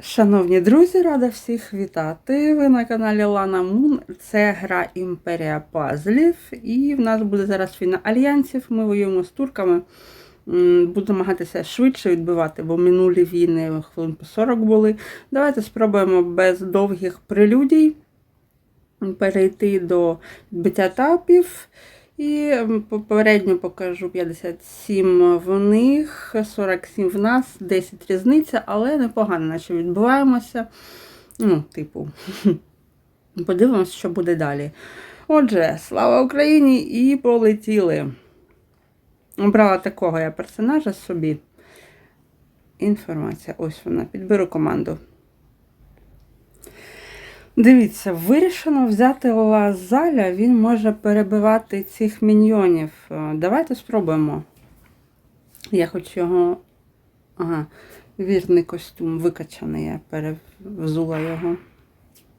Шановні друзі, рада всіх вітати. Ви на каналі Лана Мун. Це гра Імперія Пазлів. І в нас буде зараз війна альянсів. Ми воюємо з турками. Буду намагатися швидше відбивати, бо минулі війни хвилин по 40 були. Давайте спробуємо без довгих прелюдій перейти до биття етапів. І попередньо покажу 57 в них, 47 в нас, 10 різниця, але непогано, наче відбуваємося. Ну, типу, подивимося, що буде далі. Отже, слава Україні! І полетіли. Обрала такого я персонажа собі. Інформація. Ось вона. Підберу команду. Дивіться, вирішено взяти Лазаля, він може перебивати цих міньйонів. Е, Давайте спробуємо. Я хочу його. Ага, вірний костюм викачаний, я перевзула його.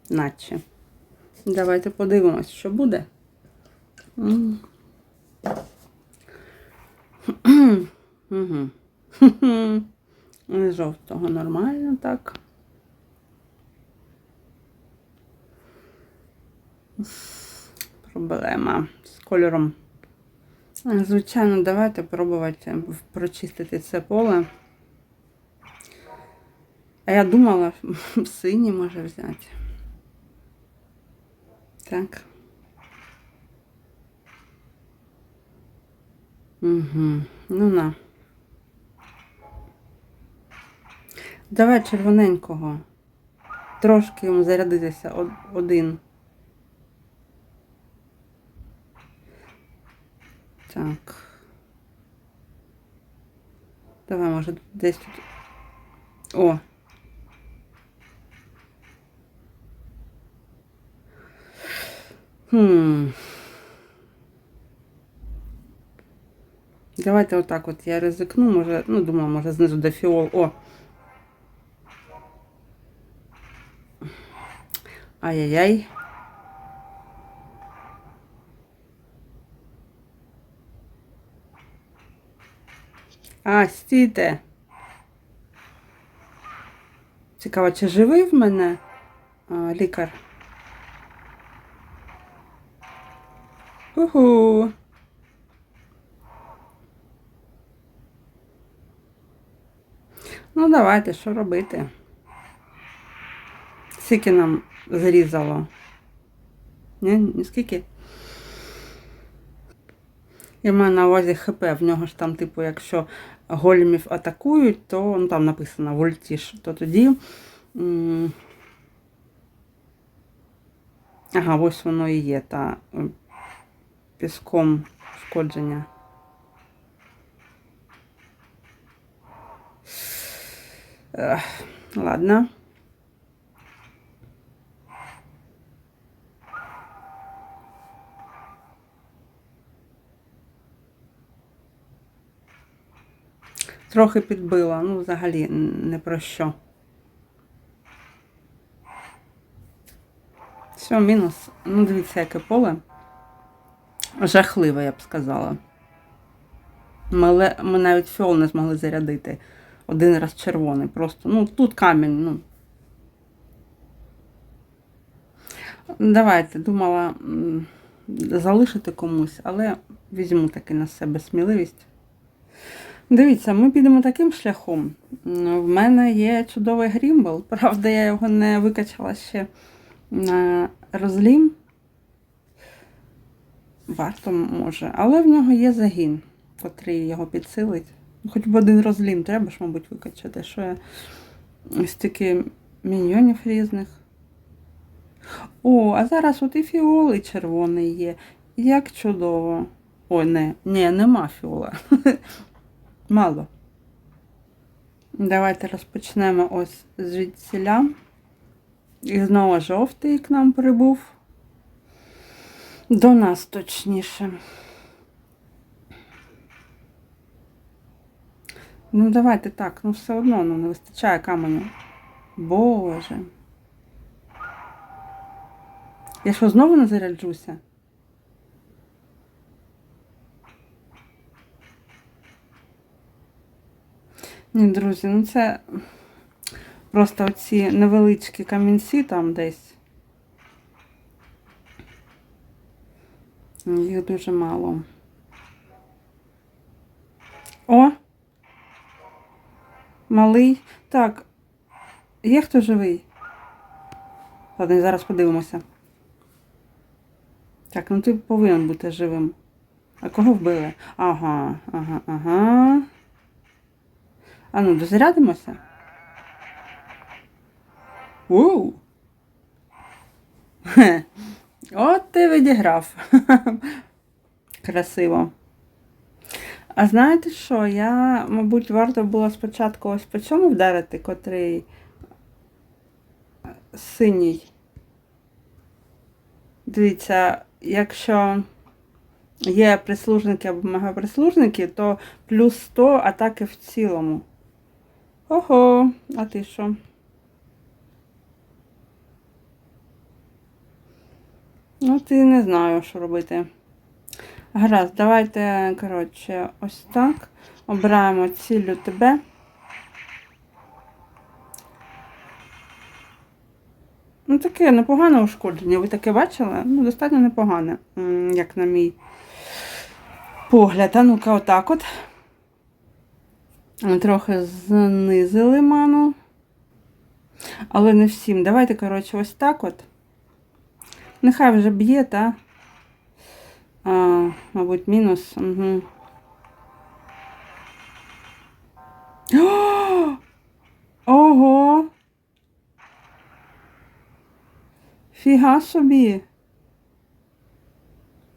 Наче. Давайте подивимось, що буде. Жовтого нормально так. Проблема з кольором. Звичайно, давайте пробувати прочистити це поле. А я думала, синій може взяти. Так. Угу. Ну на. Давай червоненького. Трошки йому зарядитися один. Так. Давай, може, десь тут. О. Хм. Давайте отак от я ризикну, може, ну, думала, може, знизу до фіол. О. Ай-яй-яй. А, стійте. Цікаво, чи живий в мене а, лікар? Уху. Ну, давайте, що робити? Скільки нам зрізало? Ні, ні скільки? Я маю на увазі ХП, в нього ж там, типу, якщо големів атакують, то ну, там написано вольтіш, то тоді. Ага, ось воно і є, та піском шкодження. Ладно. Трохи підбила, ну, взагалі не про що. Все, мінус. Ну, дивіться, яке поле. Жахливе, я б сказала. Ми, ми навіть фіол не змогли зарядити. Один раз червоний. Просто, ну, тут камінь, ну. Давайте, думала залишити комусь, але візьму таки на себе сміливість. Дивіться, ми підемо таким шляхом. В мене є чудовий грімбл. Правда, я його не викачала ще на розлім. Варто може, але в нього є загін, котрий його підсилить. Хоч б один розлім треба ж, мабуть, викачати. Що я стільки міньйонів різних. О, а зараз от і фіоли червоний є. Як чудово. Ой, не, ні, нема фіола. Мало. Давайте розпочнемо ось звідсіля. І знову жовтий к нам прибув. До нас точніше. Ну, давайте так, ну все одно ну, не вистачає каменю. Боже. Я що знову не заряджуся? Ні, друзі, ну це Просто оці невеличкі камінці там десь. Їх дуже мало. О! Малий. Так. Є хто живий? Ладно, зараз подивимося. Так, ну ти повинен бути живим. А кого вбили? Ага, ага, ага. А ну, дозарядимося? Ууу. От ти відіграв. Красиво. А знаєте що? Я, мабуть, варто було спочатку ось по цьому вдарити, котрий синій. Дивіться, якщо є прислужники або мегаприслужники, то плюс 100 атаки в цілому. Ого, а ти що? Ну, ти не знаю, що робити. Гаразд, давайте, коротше, ось так. Обираємо цілю тебе. Ну, таке непогане ушкодження. Ви таке бачили? Ну, достатньо непогане, як на мій погляд. А ну-ка, отак от. Трохи знизили ману. Але не всім. Давайте, коротше, ось так от. Нехай вже б'є, та? А, мабуть, мінус. Угу. О! Ого! Фіга собі.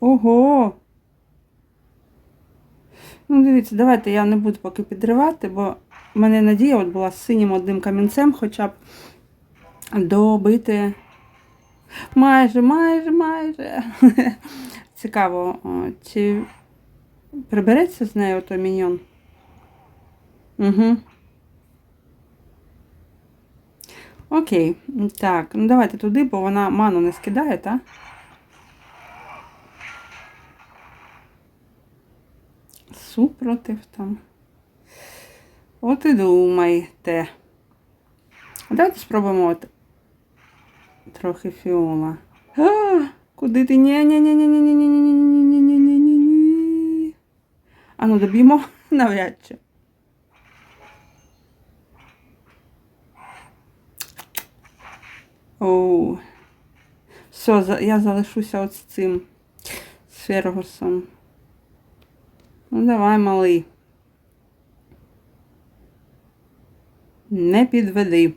Ого. Ну, дивіться, давайте я не буду поки підривати, бо в мене надія от була з синім одним камінцем хоча б добити. Майже, майже, майже. Цікаво, чи прибереться з нею той міньйон? Угу. Окей, так, ну давайте туди, бо вона ману не скидає, так? Супротив там. От і думайте. Давайте спробуємо от трохи фіола. А, куди ти? ні ні ні ні ні ні ні ні ні ні ні ні ні ні А ну доб'ємо навряд чи. Оу. Все, я залишуся от з цим з Фергусом. Ну, давай, малий. Не підведи.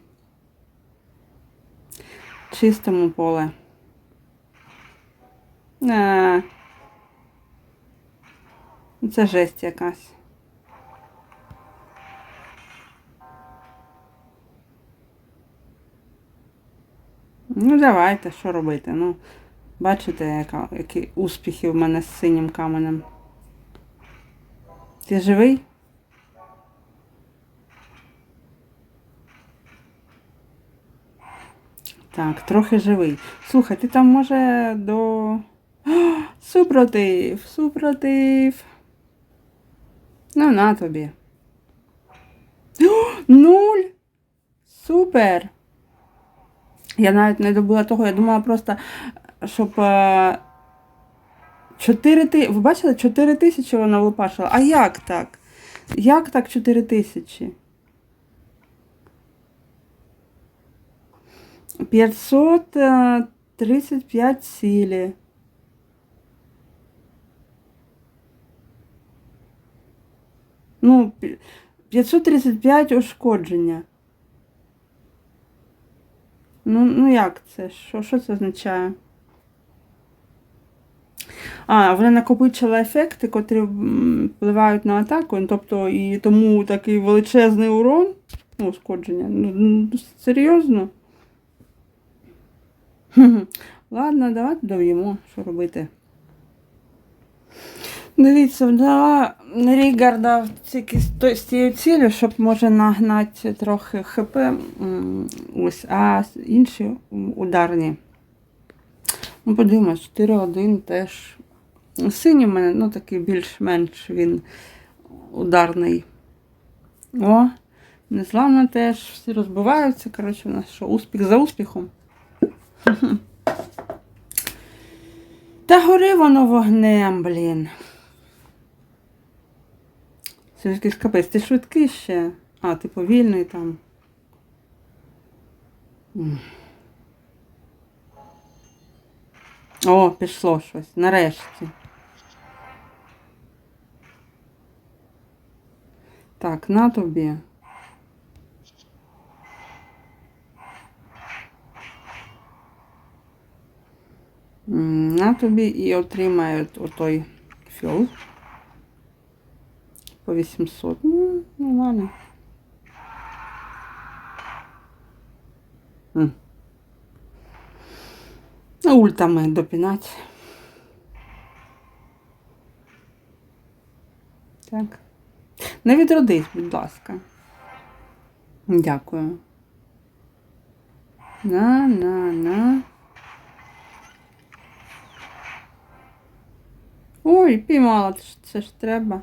Чистому поле. А. Це жесть якась. Ну, давайте, що робити? Ну, бачите, яка, які успіхи в мене з синім каменем. Ти живий? Так, трохи живий. Слухай, ти там може до. О, супротив, супротив. Ну, на тобі. О, нуль! Супер! Я навіть не добула того, я думала просто, щоб. Е, Чотири ти... Ви бачили, 4 тисячі вона випашила. А як так? Як так 4 тисячі? 535 силі. Ну, пі- 535 ушкодження. Ну, ну як це? Що, що це означає? А, вона накопичила ефекти, котрі впливають на атаку, тобто і тому такий величезний урон, ну. Ну, ну, серйозно? Ладно, давайте доб'ємо, що робити. Дивіться, да, Рігарда тільки з тією цілею, щоб може нагнати трохи ХП, ось, а інші ударні. Ну, подивимось, 4-1 теж. Синій в мене, ну такий більш-менш він ударний. О, Незламна теж, всі розбиваються. Коротше, у нас що, успіх за успіхом. Та гори воно вогнем, блін. Це якийсь капець, ти швидкий ще. А, ти повільний там. О, пішло щось. Нарешті. Так, на тобі. М, На тобі і отримають отой фіол. По 800. Ну, нормально. М. Ну, Ультами допінать. Так. Не відродись, будь ласка. Дякую. На, на, на. Ой, піймала, це ж- треба.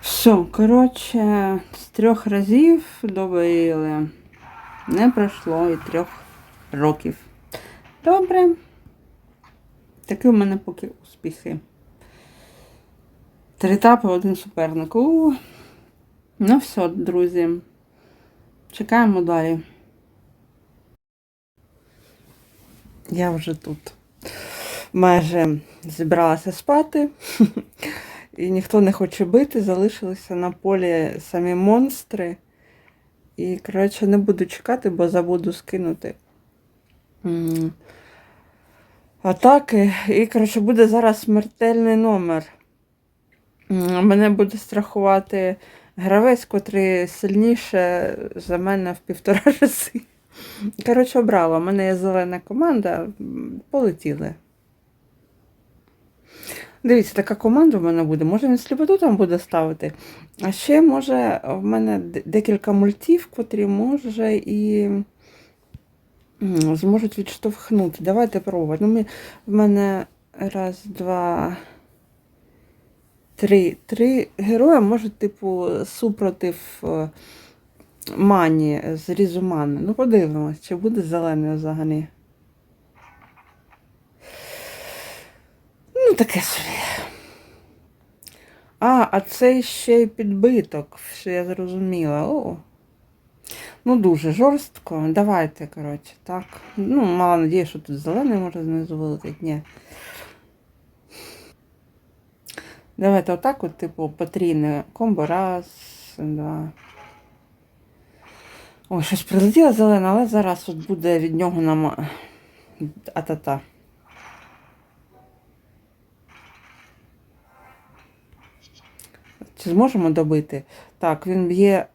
Все, коротше, з трьох разів добили. Не пройшло і трьох років. Добре. Такі у мене поки успіхи. Три етапи, один суперник. У. Ну все, друзі. Чекаємо далі. Я вже тут майже зібралася спати. І ніхто не хоче бити, залишилися на полі самі монстри. І, коротше, не буду чекати, бо забуду скинути атаки. І, коротше, буде зараз смертельний номер. Мене буде страхувати гравець, котрий сильніше за мене в півтора рази. Коротше, обрала. У мене є зелена команда. Полетіли. Дивіться, така команда в мене буде. Може він сліпоту там буде ставити. А ще може в мене декілька мультів, котрі може і зможуть відштовхнути. Давайте пробувати. Ну, ми, в мене раз, два, три. Три герої можуть, типу, супротив е, мані, зрізу мани. Ну, подивимось, чи буде зелений взагалі. Ну, таке собі. А, а це ще й підбиток, що я зрозуміла. О. Ну, дуже жорстко. Давайте, коротше, так. Ну, мала надія, що тут зелений може знизу вилетить. Ні. Давайте отак, от, типу, потрійне комбо. Раз, два. Ой, щось прилетіло зелене, але зараз от буде від нього нам атата. Чи зможемо добити? Так, він б'є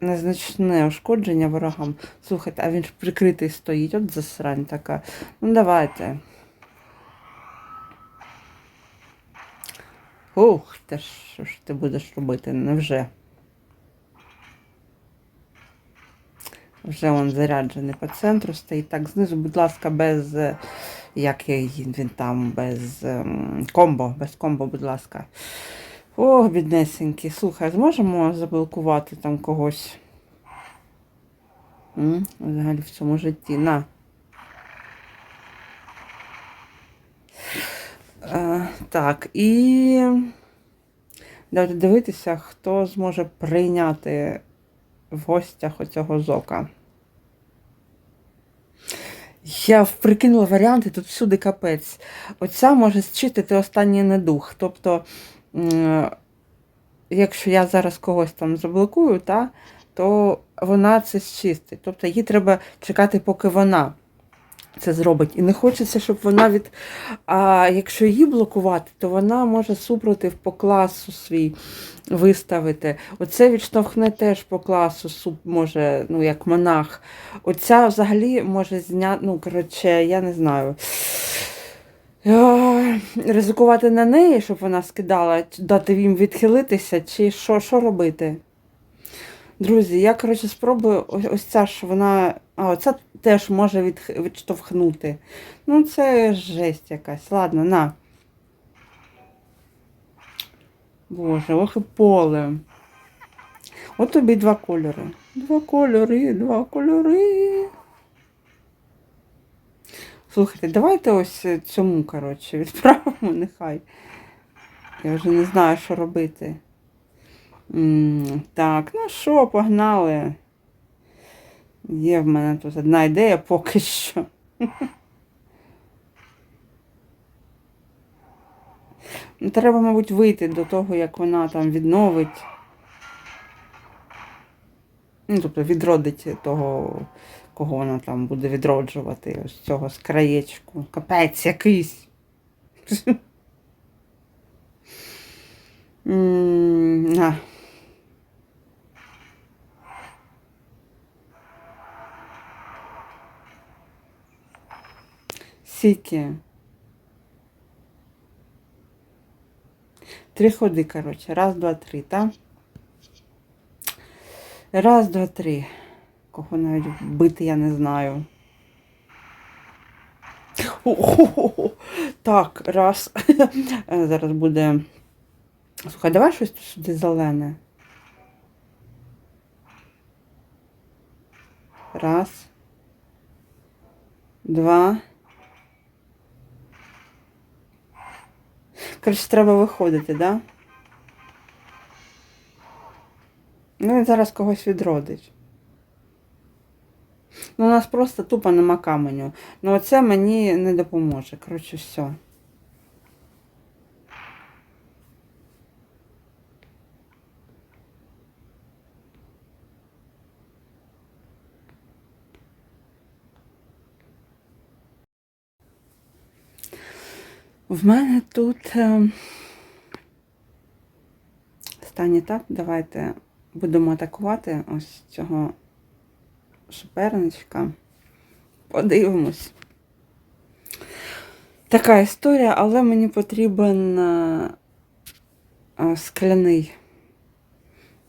незначне ушкодження ворогам. Слухайте, а він ж прикритий стоїть, от засрань така. Ну давайте. Ух, ти що ж ти будеш робити? Невже? Вже він заряджений по центру стоїть. Так, знизу, будь ласка, без. е, Як він там, без ем, комбо, без комбо, будь ласка. Ох, біднесенький. Слухай, зможемо заблокувати там когось? М? Взагалі в цьому житті. На. Е, так, і давайте дивитися, хто зможе прийняти в гостях оцього зока. Я прикинула варіанти, тут всюди капець. Оця може зчистити останній недух. Тобто, якщо я зараз когось там заблокую, та, то вона це зчистить. Тобто їй треба чекати, поки вона це зробить. І не хочеться, щоб вона від. А якщо її блокувати, то вона може супротив по класу свій виставити. Оце відштовхне теж по класу, суп може, ну, як монах. Оця взагалі може зняти, ну, коротше, я не знаю. Е, Ризикувати на неї, щоб вона скидала, дати їм відхилитися, чи що, що робити? Друзі, я, коротше, спробую ось, ось ця ж вона. А, оця теж може від, відштовхнути. Ну, це жесть якась. Ладно, на. Боже, ох і поле. От тобі два кольори. Два кольори, два кольори. Слухайте, давайте ось цьому, коротше, відправимо, нехай. Я вже не знаю, що робити. Так, ну що, погнали. Є в мене тут одна ідея поки що. Ну, Треба, мабуть, вийти до того, як вона там відновить. Ну, тобто відродить того, кого вона там буде відроджувати, ось цього з краєчку. Капець якийсь. На. Три ходи, коротше. Раз, два, три, так? Раз, два, три. Кого навіть вбити я не знаю. О-хо-хо-хо. Так, раз. Зараз буде. Слухай, давай щось сюди зелене. Раз. Два. Коротше, треба виходити, да? Ну, він зараз когось відродить. Ну, у нас просто тупо нема каменю. Ну, оце мені не допоможе. Коротше, все. В мене тут е, останній етап. Давайте будемо атакувати ось цього суперничка. Подивимось. Така історія, але мені потрібен е, е, скляний.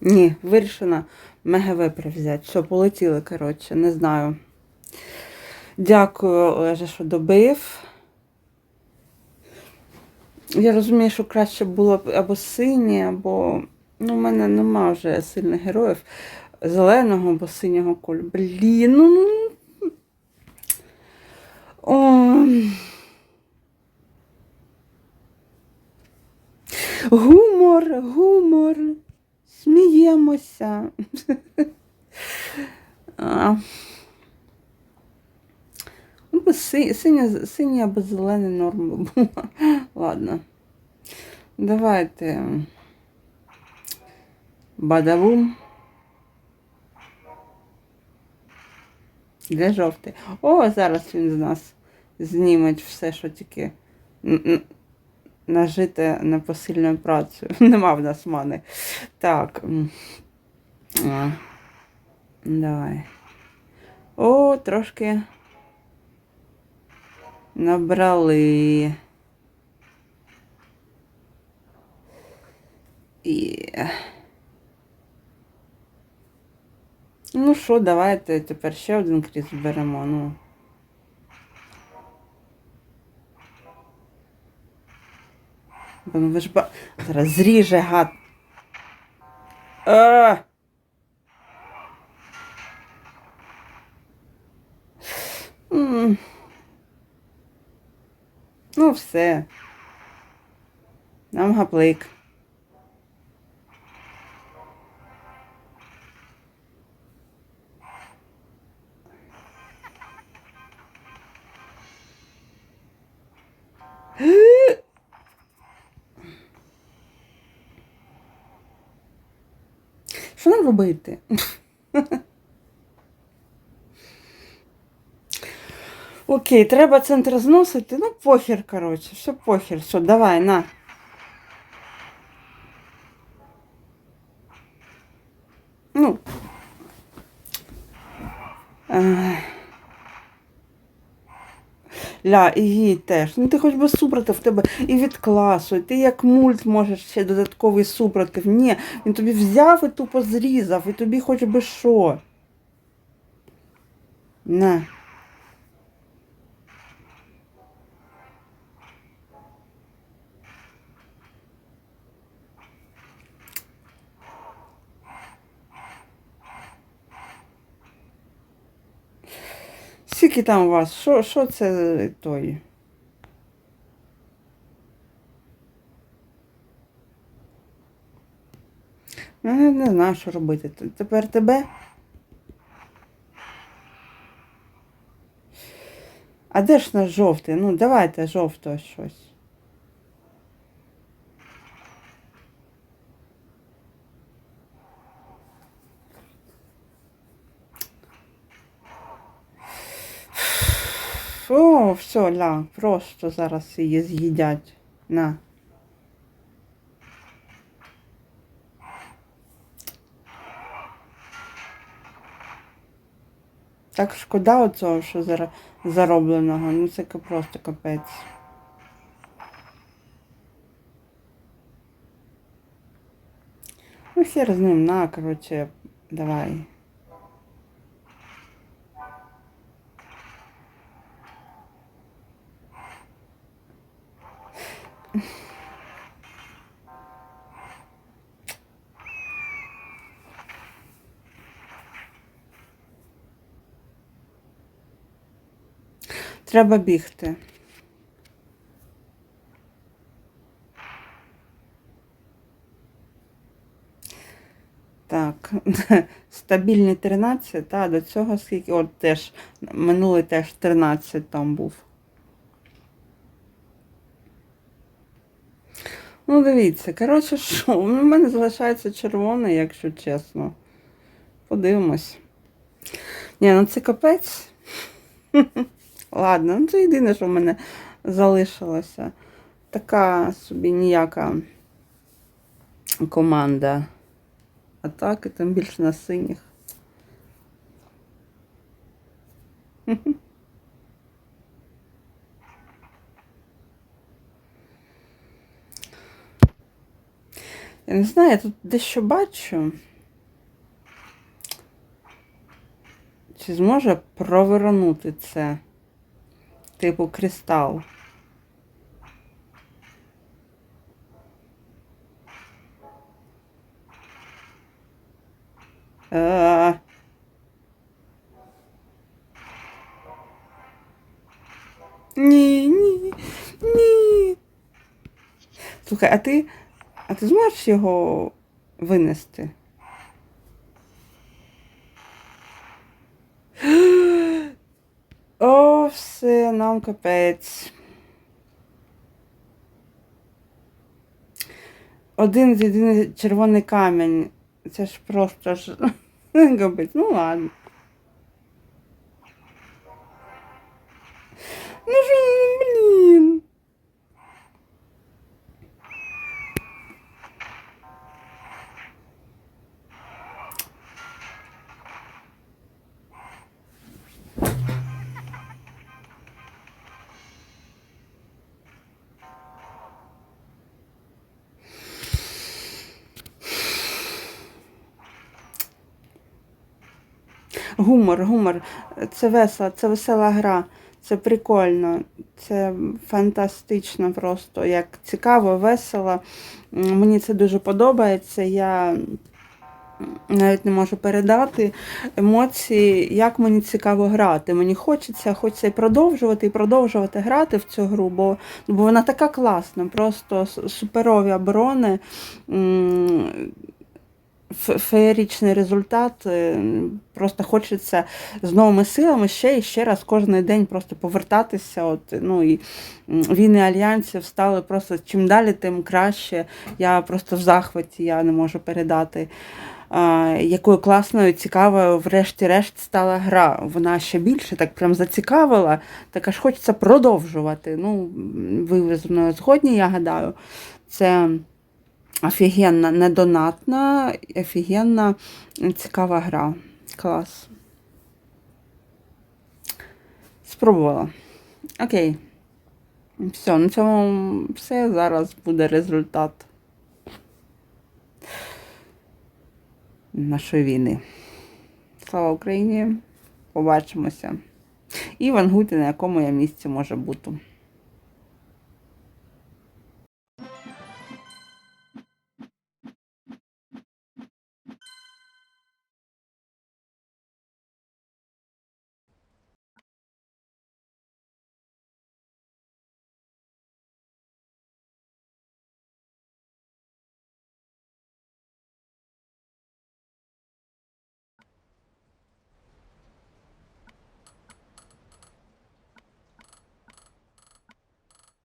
Ні, вирішена мегавипри взяти. Все, полетіли, коротше, не знаю. Дякую, Олеже, що добив. Я розумію, що краще було б або синє, або. Ну, в мене нема вже сильних героїв. Зеленого або синього кольору. Блін, ну. ну, ну. О. Гумор, гумор. Сміємося. Синя, синя або зелена норма була. Ладно. Давайте. Бадавум. Де жовтий? О, зараз він з нас зніме все, що тільки нажите непосильною працею. Нема в нас мани. Так. Давай. О, трошки набрали. І... Ну що, давайте тепер ще один кріс беремо. Ну. Ну ви ж ба... Зараз зріже гад. А! Ну, все. Нам гаплик. Робити? Окей, треба центр зносити. Ну, похер, коротше, все похер. що давай, на. Ля, і їй теж. Ну ти хоч би супротив тебе і від класу, і ти як мульт можеш ще додатковий супротив. Ні, він тобі взяв і тупо зрізав, і тобі хоч би що. На. Скільки там у вас? Що, що це той? Ну, Я не знаю, що робити. Тепер тебе. А де ж наш жовтий? Ну, давайте жовтого щось. О, все, ля, просто зараз її з'їдять. На. Так шкода оцього, що заробленого. Ну це просто капець. Ну, хер з ним, на, короче, давай. Треба бігти. Так, стабільний 13, та до цього скільки, от теж, минулий теж 13 там був. Ну, дивіться, коротше, що, у мене залишається червоний, якщо чесно. Подивимось. Ні, ну це капець. Ладно, ну це єдине, що в мене залишилося. Така собі ніяка команда. Атаки, тим більше на синіх. Я не знаю, я тут дещо бачу. Чи зможе провернути це? Типу кристал. Е. Ні, ні, ні. Слухай, а ти, а ти зможеш його винести? О, все, нам капець. Один з єдиний червоний камінь. Це ж просто ж капець. Ну ладно. Ну Гумор, гумор. Це весело, це весела гра. Це прикольно, це фантастично просто. Як цікаво, весело. Мені це дуже подобається. Я навіть не можу передати емоції, як мені цікаво грати. Мені хочеться, хочеться і продовжувати, і продовжувати грати в цю гру, бо, бо вона така класна, просто суперові оборони. М, фе- Феєричний результат. е, Просто хочеться з новими силами ще і ще раз кожен день просто повертатися. От, ну, і війни альянсів стали просто чим далі, тим краще. Я просто в захваті, я не можу передати. Якою класною, цікавою, врешті-решт, стала гра. Вона ще більше так прям зацікавила, так аж хочеться продовжувати. Ну, ви зі мною згодні, я гадаю. Це офігенна, недонатна, офігенна, цікава гра. Клас. Спробувала. Окей. Все, на цьому все. Зараз буде результат нашої війни. Слава Україні! Побачимося. І вангуйте, на якому я місці може бути.